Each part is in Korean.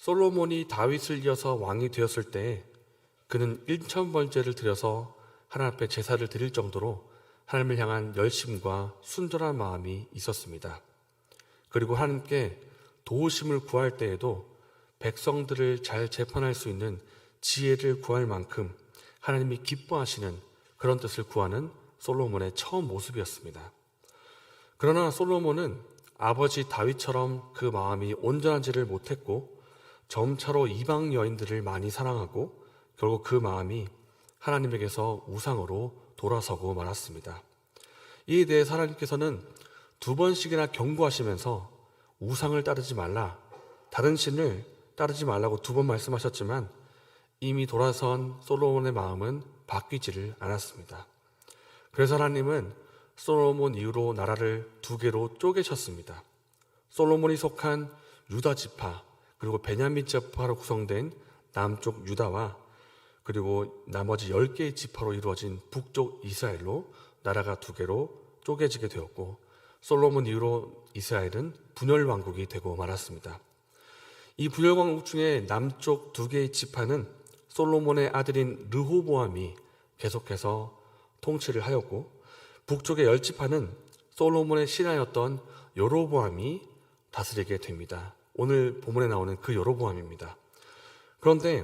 솔로몬이 다윗을 이어서 왕이 되었을 때 그는 일천번제를 드려서 하나님 앞에 제사를 드릴 정도로 하나님을 향한 열심과 순전한 마음이 있었습니다. 그리고 하나님께 도우심을 구할 때에도 백성들을 잘 재판할 수 있는 지혜를 구할 만큼 하나님이 기뻐하시는 그런 뜻을 구하는 솔로몬의 처음 모습이었습니다. 그러나 솔로몬은 아버지 다윗처럼 그 마음이 온전하지를 못했고 점차로 이방 여인들을 많이 사랑하고 결국 그 마음이 하나님에게서 우상으로 돌아서고 말았습니다. 이에 대해 하나님께서는 두 번씩이나 경고하시면서 우상을 따르지 말라, 다른 신을 따르지 말라고 두 번 말씀하셨지만 이미 돌아선 솔로몬의 마음은 바뀌지를 않았습니다. 그래서 하나님은 솔로몬 이후로 나라를 두 개로 쪼개셨습니다. 솔로몬이 속한 유다 지파 그리고 베냐민 지파로 구성된 남쪽 유다와 그리고 나머지 10개의 지파로 이루어진 북쪽 이스라엘로 나라가 두 개로 쪼개지게 되었고 솔로몬 이후로 이스라엘은 분열 왕국이 되고 말았습니다. 이 분열 왕국 중에 남쪽 두 개의 지파는 솔로몬의 아들인 르호보암이 계속해서 통치를 하였고 북쪽의 열 지파는 솔로몬의 신하였던 여로보암이 다스리게 됩니다. 오늘 본문에 나오는 그 여로보암입니다. 그런데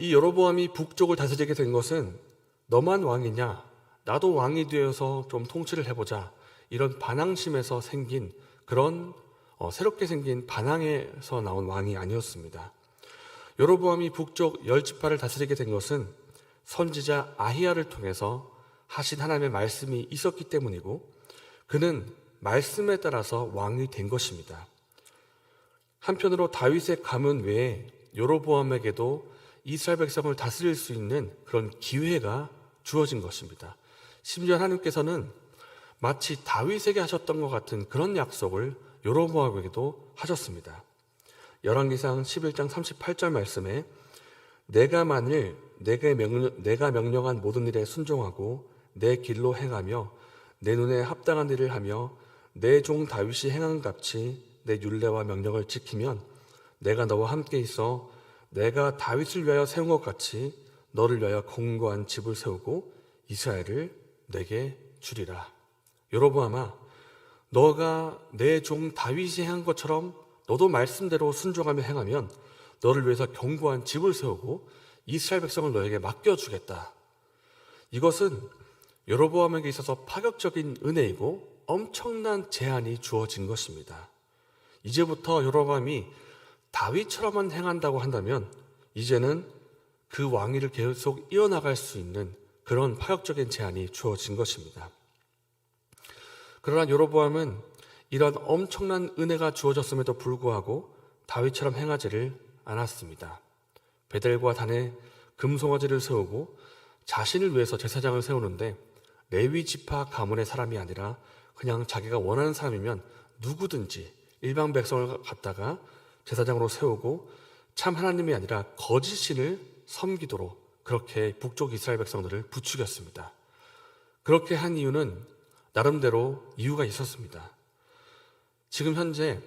이 여로보암이 북쪽을 다스리게 된 것은 너만 왕이냐? 나도 왕이 되어서 좀 통치를 해보자. 이런 반항심에서 생긴 그런 어, 새롭게 생긴 반항에서 나온 왕이 아니었습니다. 여로보암이 북쪽 열 지파를 다스리게 된 것은 선지자 아히야를 통해서 하신 하나님의 말씀이 있었기 때문이고 그는 말씀에 따라서 왕이 된 것입니다. 한편으로 다윗의 가문 외에 여로보암에게도 이스라엘 백성을 다스릴 수 있는 그런 기회가 주어진 것입니다. 심지어 하나님께서는 마치 다윗에게 하셨던 것 같은 그런 약속을 여로보암에게도 하셨습니다. 열왕기상 11장 38절 말씀에 내가 만일 내가, 명령, 내가 명령한 모든 일에 순종하고 내 길로 행하며 내 눈에 합당한 일을 하며 내 종 다윗이 행한 같이 내 율례와 명령을 지키면 내가 너와 함께 있어 내가 다윗을 위하여 세운 것 같이 너를 위하여 공고한 집을 세우고 이스라엘을 내게 주리라. 여로보암아 너가 내 종 다윗이 행한 것처럼 너도 말씀대로 순종하며 행하면 너를 위해서 견고한 집을 세우고 이스라엘 백성을 너에게 맡겨 주겠다. 이것은 여로보암에게 있어서 파격적인 은혜이고 엄청난 제한이 주어진 것입니다. 이제부터 여로보암이 다윗처럼만 행한다고 한다면 이제는 그 왕위를 계속 이어나갈 수 있는 그런 파격적인 제한이 주어진 것입니다. 그러나 여로보암은 이런 엄청난 은혜가 주어졌음에도 불구하고 다윗처럼 행하지를 않았습니다. 베델과 단에 금송아지를 세우고 자신을 위해서 제사장을 세우는데 레위 지파 가문의 사람이 아니라 그냥 자기가 원하는 사람이면 누구든지 일반 백성을 갖다가 제사장으로 세우고 참 하나님이 아니라 거짓 신을 섬기도록 그렇게 북쪽 이스라엘 백성들을 부추겼습니다. 그렇게 한 이유는 나름대로 이유가 있었습니다. 지금 현재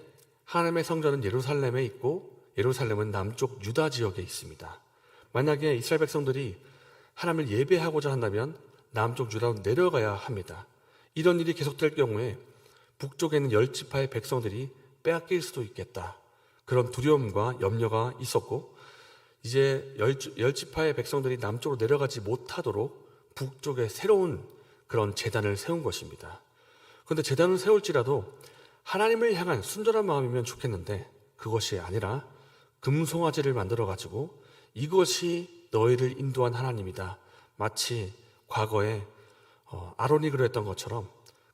하나님의 성전은 예루살렘에 있고 예루살렘은 남쪽 유다 지역에 있습니다. 만약에 이스라엘 백성들이 하나님을 예배하고자 한다면 남쪽 유다로 내려가야 합니다. 이런 일이 계속될 경우에 북쪽에 있는 열 지파의 백성들이 빼앗길 수도 있겠다. 그런 두려움과 염려가 있었고 이제 열, 열 지파의 백성들이 남쪽으로 내려가지 못하도록 북쪽에 새로운 그런 재단을 세운 것입니다. 그런데 재단을 세울지라도 하나님을 향한 순전한 마음이면 좋겠는데 그것이 아니라 금송아지를 만들어 가지고 이것이 너희를 인도한 하나님이다. 마치 과거에 어, 아론이 그랬던 것처럼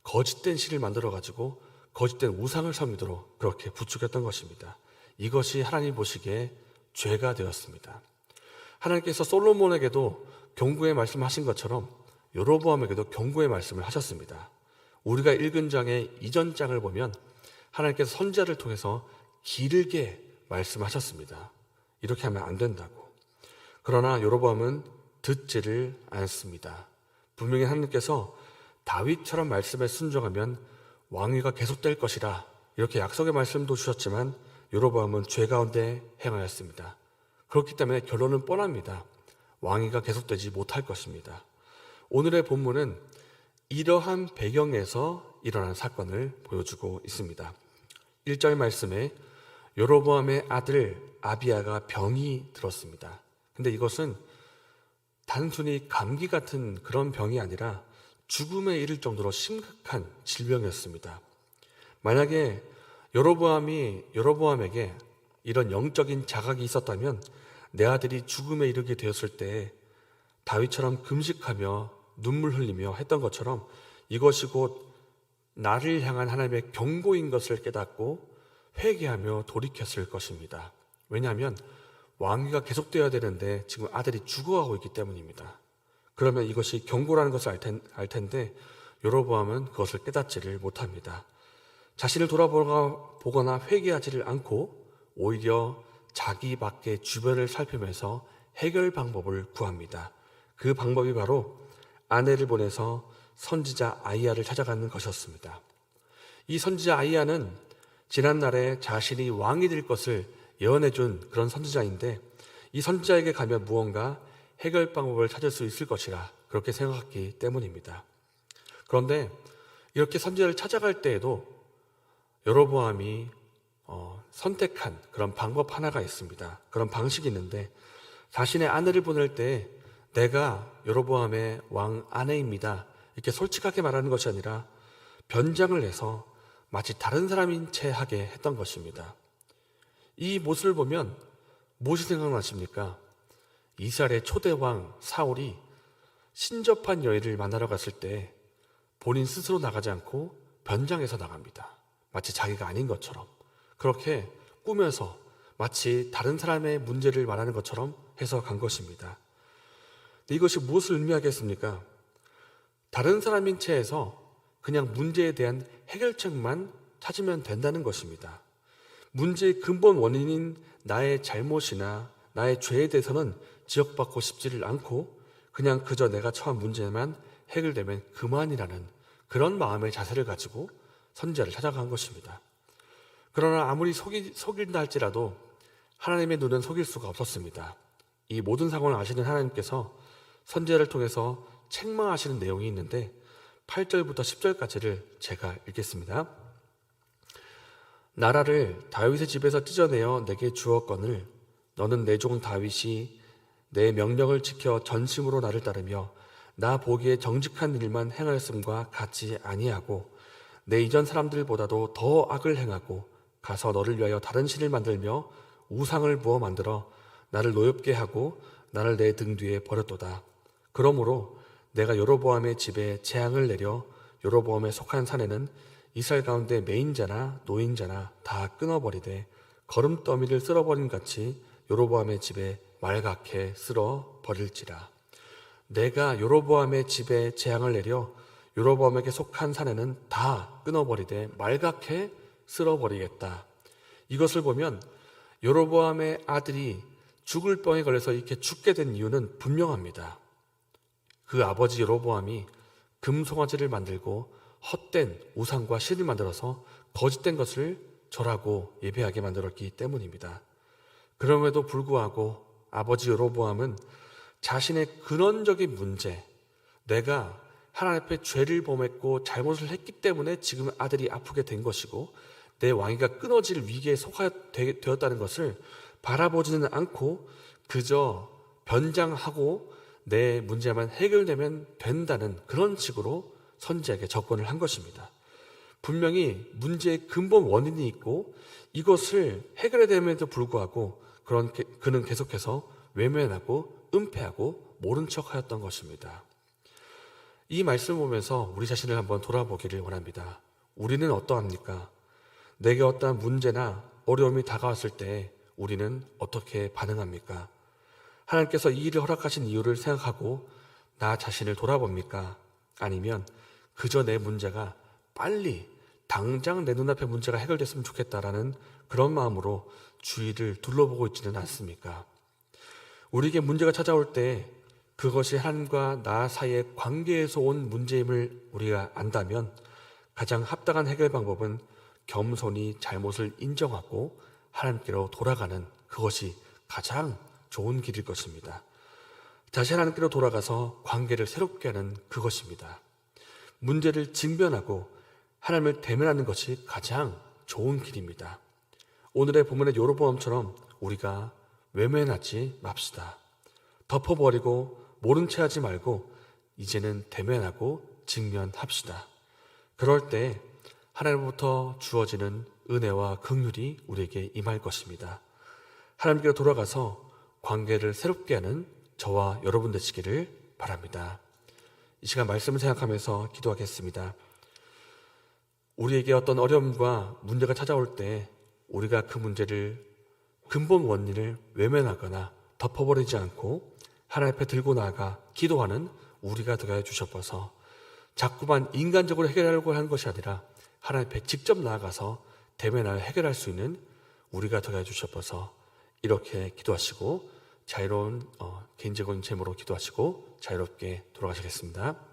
거짓된 신을 만들어 가지고 거짓된 우상을 섬기도록 그렇게 부추겼던 것입니다. 이것이 하나님 보시기에 죄가 되었습니다. 하나님께서 솔로몬에게도 경고의 말씀하신 것처럼 여로보암에게도 경고의 말씀을 하셨습니다. 우리가 읽은 장의 이전 장을 보면 하나님께서 선자를 통해서 길게 말씀하셨습니다. 이렇게 하면 안 된다고. 그러나 여로보암은 듣지를 않습니다. 분명히 하나님께서 다윗처럼 말씀에 순종하면 왕위가 계속될 것이라 이렇게 약속의 말씀도 주셨지만 여로보암은 죄 가운데 행하였습니다. 그렇기 때문에 결론은 뻔합니다. 왕위가 계속되지 못할 것입니다. 오늘의 본문은 이러한 배경에서 일어난 사건을 보여주고 있습니다. 1절 말씀에 여로보암의 아들 아비아가 병이 들었습니다. 근데 이것은 단순히 감기 같은 그런 병이 아니라 죽음에 이를 정도로 심각한 질병이었습니다. 만약에 여로보암이 여로보암에게 이런 영적인 자각이 있었다면 내 아들이 죽음에 이르게 되었을 때 다윗처럼 금식하며 눈물 흘리며 했던 것처럼 이것이 곧 나를 향한 하나님의 경고인 것을 깨닫고 회개하며 돌이켰을 것입니다. 왜냐하면 왕위가 계속되어야 되는데 지금 아들이 죽어가고 있기 때문입니다. 그러면 이것이 경고라는 것을 알, 텐, 알 텐데 여로보암은 그것을 깨닫지를 못합니다. 자신을 돌아보거나 회개하지를 않고 오히려 자기 밖의 주변을 살피면서 해결 방법을 구합니다. 그 방법이 바로 아내를 보내서 선지자 아이야를 찾아가는 것이었습니다. 이 선지자 아이야는 지난날에 자신이 왕이 될 것을 예언해 준 그런 선지자인데 이 선지자에게 가면 무언가 해결 방법을 찾을 수 있을 것이라 그렇게 생각했기 때문입니다. 그런데 이렇게 선지자를 찾아갈 때에도 여로보암이 어, 선택한 그런 방법 하나가 있습니다. 그런 방식이 있는데 자신의 아내를 보낼 때 내가 여로보암의 왕 아내입니다. 이렇게 솔직하게 말하는 것이 아니라 변장을 해서 마치 다른 사람인 채 하게 했던 것입니다. 이 모습을 보면 무엇이 생각나십니까? 이스라엘의 초대왕 사울이 신접한 여인을 만나러 갔을 때 본인 스스로 나가지 않고 변장해서 나갑니다. 마치 자기가 아닌 것처럼. 그렇게 꾸며서 마치 다른 사람의 문제를 말하는 것처럼 해서 간 것입니다. 이것이 무엇을 의미하겠습니까? 다른 사람인 채에서 그냥 문제에 대한 해결책만 찾으면 된다는 것입니다. 문제의 근본 원인인 나의 잘못이나 나의 죄에 대해서는 지적받고 싶지를 않고 그냥 그저 내가 처한 문제만 해결되면 그만이라는 그런 마음의 자세를 가지고 선지자를 찾아간 것입니다. 그러나 아무리 속이, 속인다 할지라도 하나님의 눈은 속일 수가 없었습니다. 이 모든 상황을 아시는 하나님께서 선지자를 통해서 책망하시는 내용이 있는데 8절부터 10절까지를 제가 읽겠습니다. 나라를 다윗의 집에서 찢어내어 내게 주었거늘 너는 내 종 다윗이 내 명령을 지켜 전심으로 나를 따르며 나 보기에 정직한 일만 행하였음과 같이 아니하고 내 이전 사람들보다도 더 악을 행하고 가서 너를 위하여 다른 신을 만들며 우상을 부어 만들어 나를 노엽게 하고 나를 내 등 뒤에 버렸도다. 그러므로 내가 여로보암의 집에 재앙을 내려 여로보암에 속한 산에는 이스라엘 가운데 메인자나 노인자나 다 끊어버리되 거름더미를 쓸어버린 같이 여로보암의 집에 말갛게 쓸어 버릴지라. 내가 여로보암의 집에 재앙을 내려 여로보암에게 속한 산에는 다 끊어버리되 말갛게 쓸어 버리겠다. 이것을 보면 여로보암의 아들이 죽을 병에 걸려서 이렇게 죽게 된 이유는 분명합니다. 그 아버지 여로보암이 금송아지를 만들고 헛된 우상과 신을 만들어서 거짓된 것을 절하고 예배하게 만들었기 때문입니다. 그럼에도 불구하고 아버지 여로보암은 자신의 근원적인 문제, 내가 하나님 앞에 죄를 범했고 잘못을 했기 때문에 지금 아들이 아프게 된 것이고 내 왕위가 끊어질 위기에 속하였다는 것을 바라보지는 않고 그저 변장하고 내 문제만 해결되면 된다는 그런 식으로 선지에게 접근을 한 것입니다. 분명히 문제의 근본 원인이 있고 이것을 해결해야 됨에도 불구하고 그런 그는 계속해서 외면하고 은폐하고 모른 척하였던 것입니다. 이 말씀 을 보면서 우리 자신을 한번 돌아보기를 원합니다. 우리는 어떠합니까? 내게 어떠한 문제나 어려움이 다가왔을 때 우리는 어떻게 반응합니까? 하나님께서 이 일을 허락하신 이유를 생각하고 나 자신을 돌아봅니까? 아니면 그저 내 문제가 빨리 당장 내 눈앞의 문제가 해결됐으면 좋겠다라는 그런 마음으로 주위를 둘러보고 있지는 않습니까? 우리에게 문제가 찾아올 때 그것이 하나님과 나 사이의 관계에서 온 문제임을 우리가 안다면 가장 합당한 해결 방법은 겸손히 잘못을 인정하고 하나님께로 돌아가는 그것이 가장 좋은 길일 것입니다. 다시 하나님께로 돌아가서 관계를 새롭게 하는 그것입니다. 문제를 직면하고 하나님을 대면하는 것이 가장 좋은 길입니다. 오늘의 본문의 요로보암처럼 우리가 외면하지 맙시다. 덮어버리고 모른 채 하지 말고 이제는 대면하고 직면합시다. 그럴 때 하나님부터 주어지는 은혜와 긍휼이 우리에게 임할 것입니다. 하나님께로 돌아가서 관계를 새롭게 하는 저와 여러분 되시기를 바랍니다. 이 시간 말씀을 생각하면서 기도하겠습니다. 우리에게 어떤 어려움과 문제가 찾아올 때 우리가 그 문제를 근본 원인을 외면하거나 덮어버리지 않고 하나님 앞에 들고 나아가 기도하는 우리가 되게 해 주셔서 자꾸만 인간적으로 해결하려고 하는 것이 아니라 하나님 앞에 직접 나아가서 대면하여 해결할 수 있는 우리가 되게 해 주셔서 이렇게 기도하시고 자유로운 어, 개인적인 제모로 기도하시고 자유롭게 돌아가시겠습니다.